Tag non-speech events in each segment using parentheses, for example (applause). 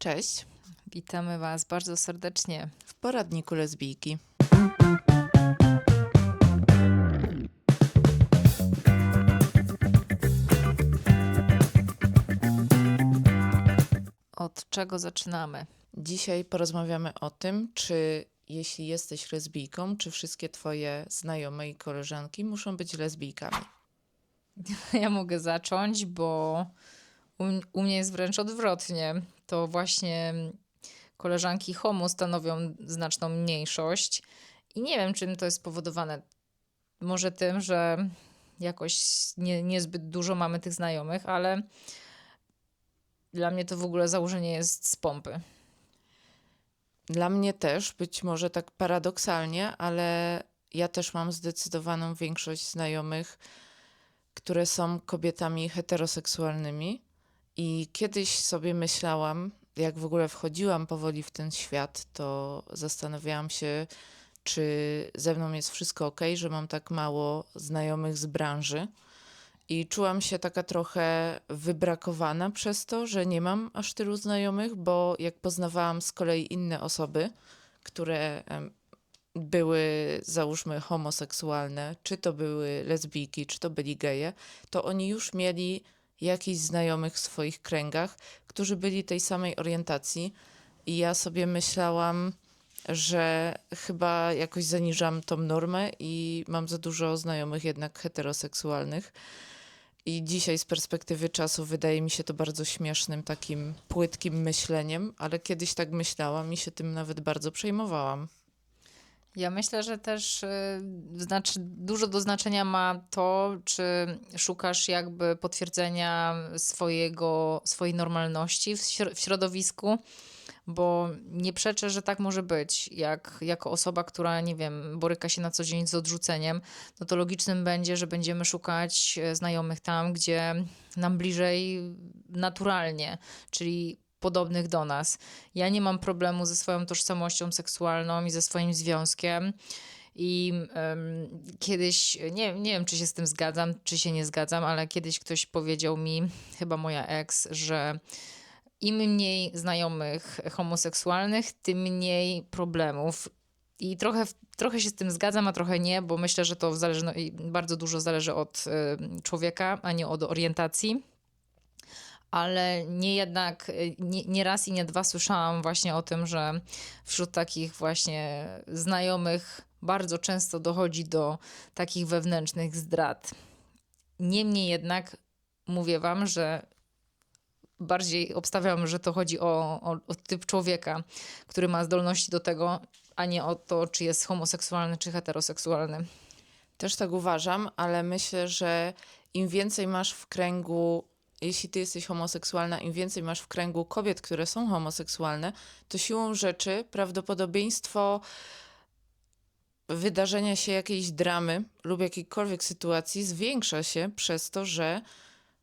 Cześć, Witamy Was bardzo serdecznie. w poradniku lesbijki. Od czego zaczynamy? Dzisiaj porozmawiamy o tym, czy jeśli jesteś lesbijką, czy wszystkie twoje znajome i koleżanki muszą być lesbijkami. (laughs) Ja mogę zacząć, bo u, u mnie jest wręcz odwrotnie. To właśnie koleżanki homo stanowią znaczną mniejszość i nie wiem, czym to jest spowodowane. Może tym, że jakoś nie, niezbyt dużo mamy tych znajomych, ale dla mnie to w ogóle założenie jest z pompy. Dla mnie też, być może tak paradoksalnie, ale ja też mam zdecydowaną większość znajomych, które są kobietami heteroseksualnymi. I kiedyś sobie myślałam, jak w ogóle wchodziłam powoli w ten świat, to zastanawiałam się, czy ze mną jest wszystko ok, że mam tak mało znajomych z branży. I czułam się taka trochę wybrakowana przez to, że nie mam aż tylu znajomych, bo jak poznawałam z kolei inne osoby, które były, załóżmy, homoseksualne, czy to były lesbijki, czy to byli geje, to oni już mieli jakichś znajomych w swoich kręgach, którzy byli tej samej orientacji. I ja sobie myślałam, że chyba jakoś zaniżam tą normę i mam za dużo znajomych jednak heteroseksualnych. I dzisiaj z perspektywy czasu wydaje mi się to bardzo śmiesznym, takim płytkim myśleniem, ale kiedyś tak myślałam i się tym nawet bardzo przejmowałam. Ja myślę, że też y, znaczy, dużo do znaczenia ma to, czy szukasz jakby potwierdzenia swojego, swojej normalności w, w środowisku, bo nie przeczę, że tak może być. Jak jako osoba, która, nie wiem, boryka się na co dzień z odrzuceniem, no to logicznym będzie, że będziemy szukać e, znajomych tam, gdzie nam bliżej naturalnie, czyli podobnych do nas. Ja nie mam problemu ze swoją tożsamością seksualną i ze swoim związkiem. I em, kiedyś, nie, nie wiem, czy się z tym zgadzam, czy się nie zgadzam, ale kiedyś ktoś powiedział mi, chyba moja ex, że im mniej znajomych homoseksualnych, tym mniej problemów. I trochę, trochę się z tym zgadzam, a trochę nie, bo myślę, że to zależy, no, bardzo dużo zależy od y, człowieka, a nie od orientacji ale nie jednak, y, nie, nie raz i nie dwa słyszałam właśnie o tym, że wśród takich właśnie znajomych bardzo często dochodzi do takich wewnętrznych zdrad. Niemniej jednak mówię wam, że bardziej obstawiam, że to chodzi o, o, o typ człowieka, który ma zdolności do tego, a nie o to, czy jest homoseksualny, czy heteroseksualny. Też tak uważam, ale myślę, że im więcej masz w kręgu, jeśli ty jesteś homoseksualna, im więcej masz w kręgu kobiet, które są homoseksualne, to siłą rzeczy prawdopodobieństwo wydarzenia się jakiejś dramy lub jakiejkolwiek sytuacji zwiększa się przez to, że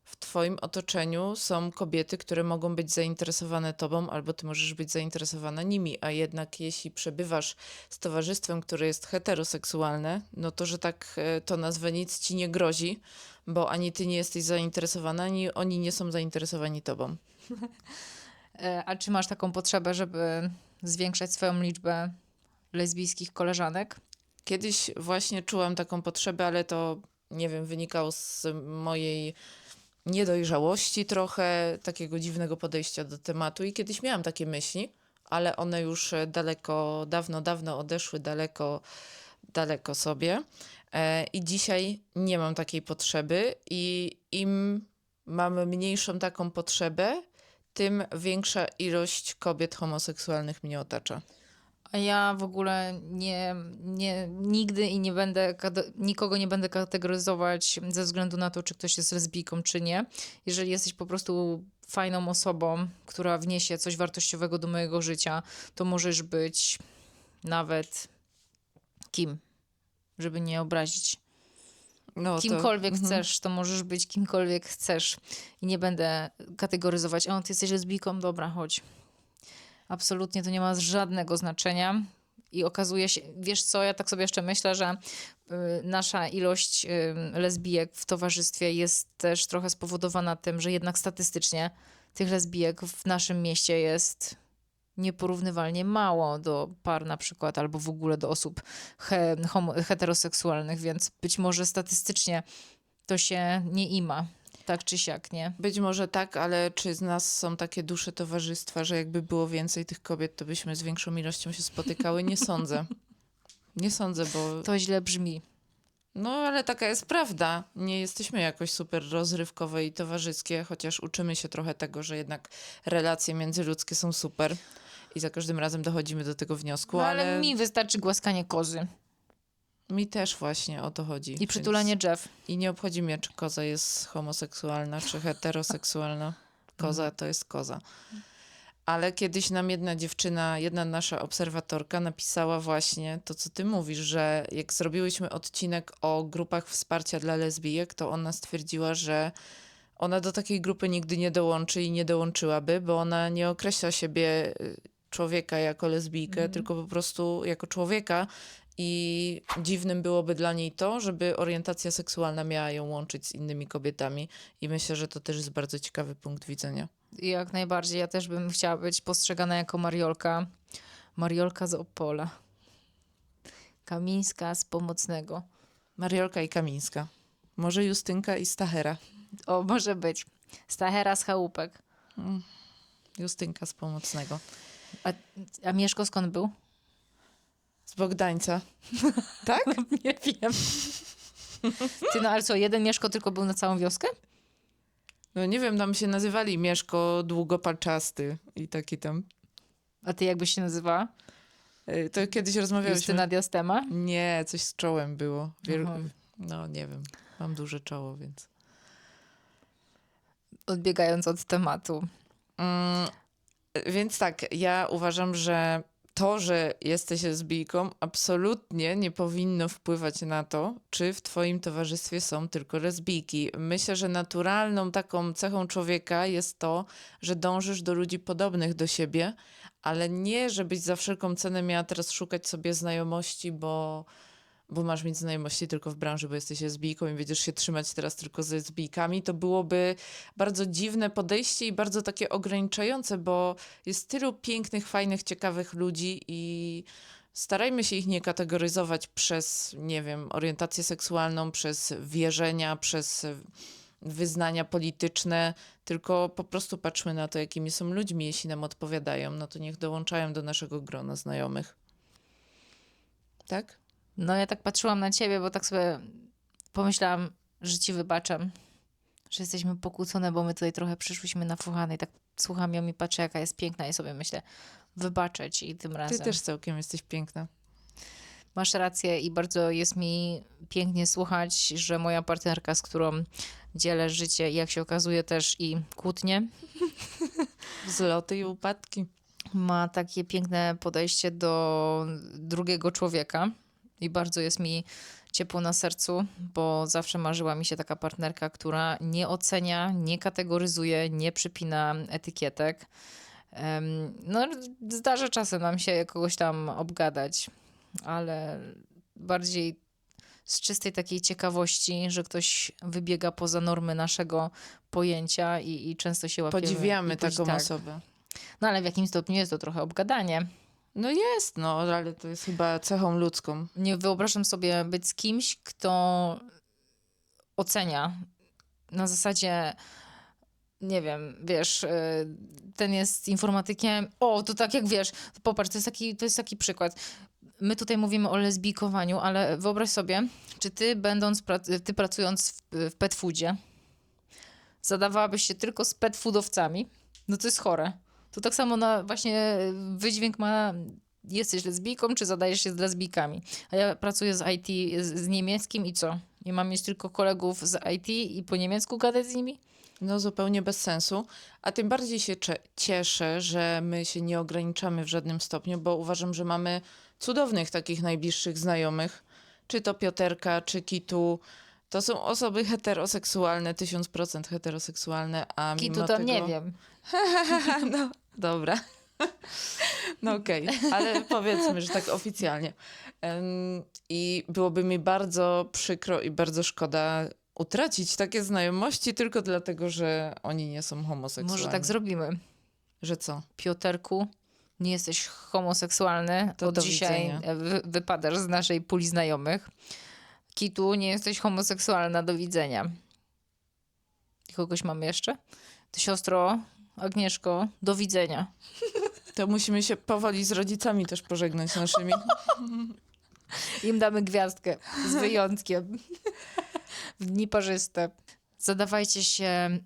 w twoim otoczeniu są kobiety, które mogą być zainteresowane tobą, albo ty możesz być zainteresowana nimi, a jednak jeśli przebywasz z towarzystwem, które jest heteroseksualne, no to, że tak e, to nazwę nic ci nie grozi, bo ani ty nie jesteś zainteresowana, ani oni nie są zainteresowani tobą. (laughs) E, A czy masz taką potrzebę, żeby zwiększać swoją liczbę lesbijskich koleżanek? Kiedyś właśnie czułam taką potrzebę, ale to nie wiem, wynikało z mojej niedojrzałości trochę, takiego dziwnego podejścia do tematu i kiedyś miałam takie myśli, ale one już e, daleko, dawno, dawno odeszły daleko, daleko sobie. E, I dzisiaj nie mam takiej potrzeby i im mamy mniejszą taką potrzebę, tym większa ilość kobiet homoseksualnych mnie otacza. A ja w ogóle nie, nie, nigdy i nie będę, nikogo nie będę kategoryzować ze względu na to, czy ktoś jest lesbijką, czy nie. Jeżeli jesteś po prostu fajną osobą, która wniesie coś wartościowego do mojego życia, to możesz być nawet kim, żeby nie obrazić. No to- Kimkolwiek Mhm. chcesz, to możesz być kimkolwiek chcesz. I nie będę kategoryzować, o, ty jesteś lesbijką, dobra, chodź. Absolutnie to nie ma żadnego znaczenia. I okazuje się, wiesz co, ja tak sobie jeszcze myślę, że y, nasza ilość y, lesbijek w towarzystwie jest też trochę spowodowana tym, że jednak statystycznie tych lesbijek w naszym mieście jest nieporównywalnie mało do par na przykład, albo w ogóle do osób he, homo, heteroseksualnych, więc być może statystycznie to się nie ima, tak czy siak, nie? Być może tak, ale czy z nas są takie dusze towarzystwa, że jakby było więcej tych kobiet, to byśmy z większą ilością się spotykały? Nie sądzę. Nie sądzę, bo. To źle brzmi. No, ale taka jest prawda. Nie jesteśmy jakoś super rozrywkowe i towarzyskie, chociaż uczymy się trochę tego, że jednak relacje międzyludzkie są super. I za każdym razem dochodzimy do tego wniosku, No, ale, ale mi wystarczy głaskanie kozy mi też właśnie o to chodzi. i więc- przytulanie drzew. I nie obchodzi mnie, czy koza jest homoseksualna, czy heteroseksualna. Koza to jest koza. Ale kiedyś nam jedna dziewczyna, jedna nasza obserwatorka napisała właśnie to, co ty mówisz, że jak zrobiłyśmy odcinek o grupach wsparcia dla lesbijek, to ona stwierdziła, że ona do takiej grupy nigdy nie dołączy i nie dołączyłaby, bo ona nie określa siebie y, człowieka jako lesbijkę, tylko po prostu jako człowieka i dziwnym byłoby dla niej to, żeby orientacja seksualna miała ją łączyć z innymi kobietami. I myślę, że to też jest bardzo ciekawy punkt widzenia. Jak najbardziej. Ja też bym chciała być postrzegana jako Mariolka. Mariolka z Opola. Kamińska z Pomocnego. Mariolka i Kamińska. Może Justynka i Stachera. O, może być. Stachera z Chałupek. Justynka z Pomocnego. A, a Mieszko skąd był? Z Bogdańca. (laughs) Tak? Nie wiem. (laughs) Ty, no ale co, jeden Mieszko tylko był na całą wioskę? No nie wiem, tam się nazywali Mieszko Długopalczasty i taki tam. A ty jakbyś się nazywała? Y, To kiedyś rozmawialiśmy. Justyna Diastema? Nie, coś z czołem było. Wiel... Aha. No nie wiem. Mam duże czoło, więc... Odbiegając od tematu. Mm, więc tak, ja uważam, że to, że jesteś lesbijką, absolutnie nie powinno wpływać na to, czy w twoim towarzystwie są tylko lesbijki. Myślę, że naturalną taką cechą człowieka jest to, że dążysz do ludzi podobnych do siebie, ale nie, żebyś za wszelką cenę miała teraz szukać sobie znajomości, bo, bo masz mieć znajomości tylko w branży, bo jesteś lesbijką i będziesz się trzymać teraz tylko z lesbijkami. To byłoby bardzo dziwne podejście i bardzo takie ograniczające, bo jest tylu pięknych, fajnych, ciekawych ludzi i starajmy się ich nie kategoryzować przez, nie wiem, orientację seksualną, przez wierzenia, przez wyznania polityczne, tylko po prostu patrzmy na to, jakimi są ludźmi, jeśli nam odpowiadają, no to niech dołączają do naszego grona znajomych. Tak? No ja tak patrzyłam na ciebie, bo tak sobie pomyślałam, że ci wybaczam, że jesteśmy pokłócone, bo my tutaj trochę przyszłyśmy na fuchany i tak słucham ją i patrzę, jaka jest piękna i sobie myślę, wybaczę ci tym Ty razem. też całkiem jesteś piękna. Masz rację i bardzo jest mi pięknie słuchać, że moja partnerka, z którą dzielę życie, jak się okazuje też i kłótnie, (laughs) Wzloty i upadki. ma takie piękne podejście do drugiego człowieka i bardzo jest mi ciepło na sercu, bo zawsze marzyła mi się taka partnerka, która nie ocenia, nie kategoryzuje, nie przypina etykietek. No, zdarza czasem nam się kogoś tam obgadać, ale bardziej z czystej takiej ciekawości, że ktoś wybiega poza normy naszego pojęcia i, i często się łapiemy. Podziwiamy taką tak. osobę. No ale w jakim stopniu jest to trochę obgadanie. No jest, no, ale to jest chyba cechą ludzką. Nie wyobrażam sobie być z kimś, kto ocenia na zasadzie, nie wiem, wiesz, y, ten jest informatykiem. O, to tak jak wiesz, popatrz, to jest taki, to jest taki przykład. My tutaj mówimy o lesbijkowaniu, ale wyobraź sobie, czy ty będąc, ty pracując w, w pet foodzie, zadawałabyś się tylko z pet foodowcami? No to jest chore. To tak samo na właśnie wydźwięk ma jesteś lesbijką, czy zadajesz się z lesbijkami. A ja pracuję z IT, z, z niemieckim i co? Nie mam mieć tylko kolegów z IT i po niemiecku gadać z nimi? No zupełnie bez sensu. A tym bardziej się cieszę, że my się nie ograniczamy w żadnym stopniu, bo uważam, że mamy cudownych takich najbliższych znajomych. Czy to Pioterka, czy Kitu. To są osoby heteroseksualne, tysiąc procent heteroseksualne, a Kitu mimo tam tego... nie wiem. (laughs) no, dobra. No okej, ale powiedzmy, że tak oficjalnie. I byłoby mi bardzo przykro i bardzo szkoda utracić takie znajomości tylko dlatego, że oni nie są homoseksualni. Może tak zrobimy. Że co? Pioterku, nie jesteś homoseksualny, To od dzisiaj widzenia. e, wy, wypadasz z naszej puli znajomych. Kitu, nie jesteś homoseksualna, do widzenia. I kogoś mamy jeszcze? Ty siostro, Agnieszko, do widzenia. (laughs) To musimy się powoli z rodzicami też pożegnać naszymi. (laughs) Im damy gwiazdkę z wyjątkiem. (laughs) w dni parzyste. Zadawajcie się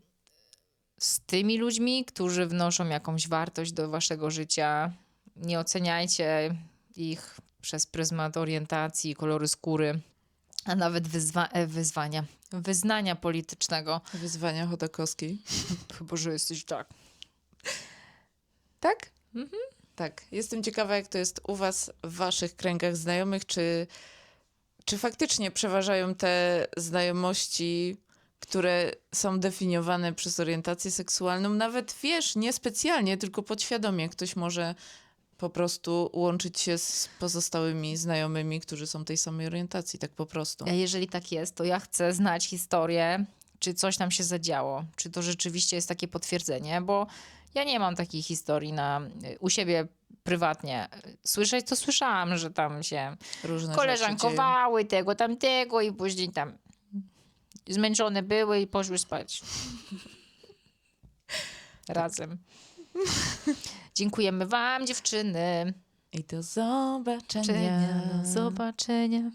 z tymi ludźmi, którzy wnoszą jakąś wartość do waszego życia. Nie oceniajcie ich przez pryzmat orientacji, koloru skóry, a nawet wyzwa- e, wyzwania, wyznania politycznego. Wyzwania Chodakowskiej. (laughs) Chyba, że jesteś tak. Tak? Tak. Jestem ciekawa, jak to jest u was w waszych kręgach znajomych, czy, czy faktycznie przeważają te znajomości, które są definiowane przez orientację seksualną, nawet wiesz, niespecjalnie, tylko podświadomie ktoś może po prostu łączyć się z pozostałymi znajomymi, którzy są tej samej orientacji, tak po prostu. A jeżeli tak jest, to ja chcę znać historię, czy coś tam się zadziało, czy to rzeczywiście jest takie potwierdzenie, bo ja nie mam takiej historii na, u siebie prywatnie. Słyszeć to słyszałam, że tam się Różne koleżankowały tego, tamtego i później tam zmęczone były i poszły spać. (laughs) Razem. (laughs) Dziękujemy wam, dziewczyny. I do zobaczenia. Do zobaczenia.